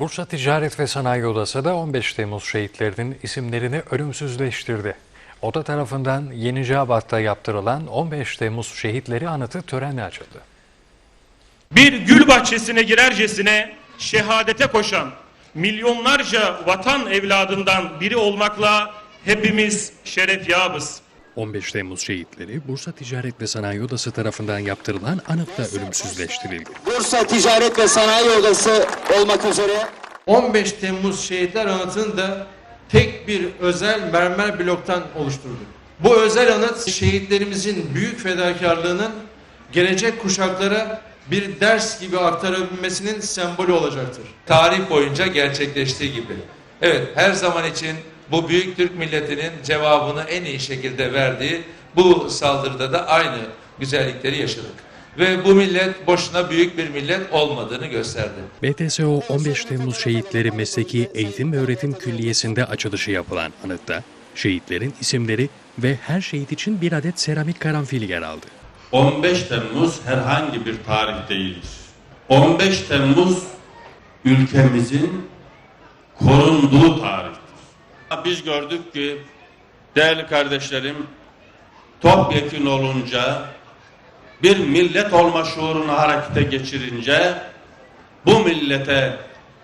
Bursa Ticaret ve Sanayi Odası da 15 Temmuz şehitlerinin isimlerini ölümsüzleştirdi. Oda tarafından Yeniceabat'ta yaptırılan 15 Temmuz şehitleri anıtı törenle açıldı. bir gül bahçesine girercesine şehadete koşan milyonlarca vatan evladından biri olmakla hepimiz şeref yağız. 15 Temmuz şehitleri Bursa Ticaret ve Sanayi Odası tarafından yaptırılan anıtla ölümsüzleştirildi. Bursa Ticaret ve Sanayi Odası olmak üzere 15 Temmuz Şehitler Anıtı'nı da tek bir özel mermer bloktan oluşturduk. Bu özel anıt şehitlerimizin büyük fedakarlığının gelecek kuşaklara bir ders gibi aktarabilmesinin sembolü olacaktır. tarih boyunca gerçekleştiği gibi. Evet her zaman için bu büyük Türk milletinin cevabını en iyi şekilde verdiği bu saldırıda da aynı güzellikleri yaşadık. Ve bu millet boşuna büyük bir millet olmadığını gösterdi. BTSO 15 Temmuz Şehitleri Mesleki Eğitim ve Öğretim Külliyesi'nde açılışı yapılan anıtta şehitlerin isimleri ve her şehit için bir adet seramik karanfil yer aldı. 15 Temmuz herhangi bir tarih değildir. 15 Temmuz ülkemizin korunduğu tarihtir. Biz gördük ki değerli kardeşlerim topyekun olunca bir millet olma şuurunu harekete geçirince bu millete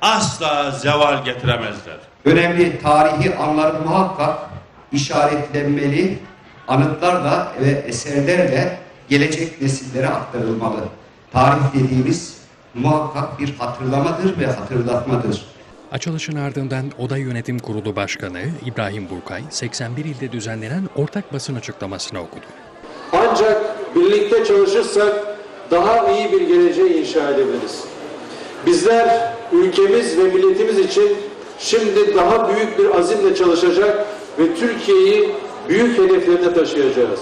asla zeval getiremezler. önemli tarihi anlar muhakkak işaretlenmeli, anıtlarla ve eserlerle gelecek nesillere aktarılmalı. Tarih dediğimiz muhakkak bir hatırlamadır ve hatırlatmadır. Açılışın ardından Oda Yönetim Kurulu Başkanı İbrahim Burkay 81 ilde düzenlenen ortak basın açıklamasını okudu. Ancak birlikte çalışırsak daha iyi bir geleceği inşa edebiliriz. Bizler ülkemiz ve milletimiz için şimdi daha büyük bir azimle çalışacak ve Türkiye'yi büyük hedeflerine taşıyacağız.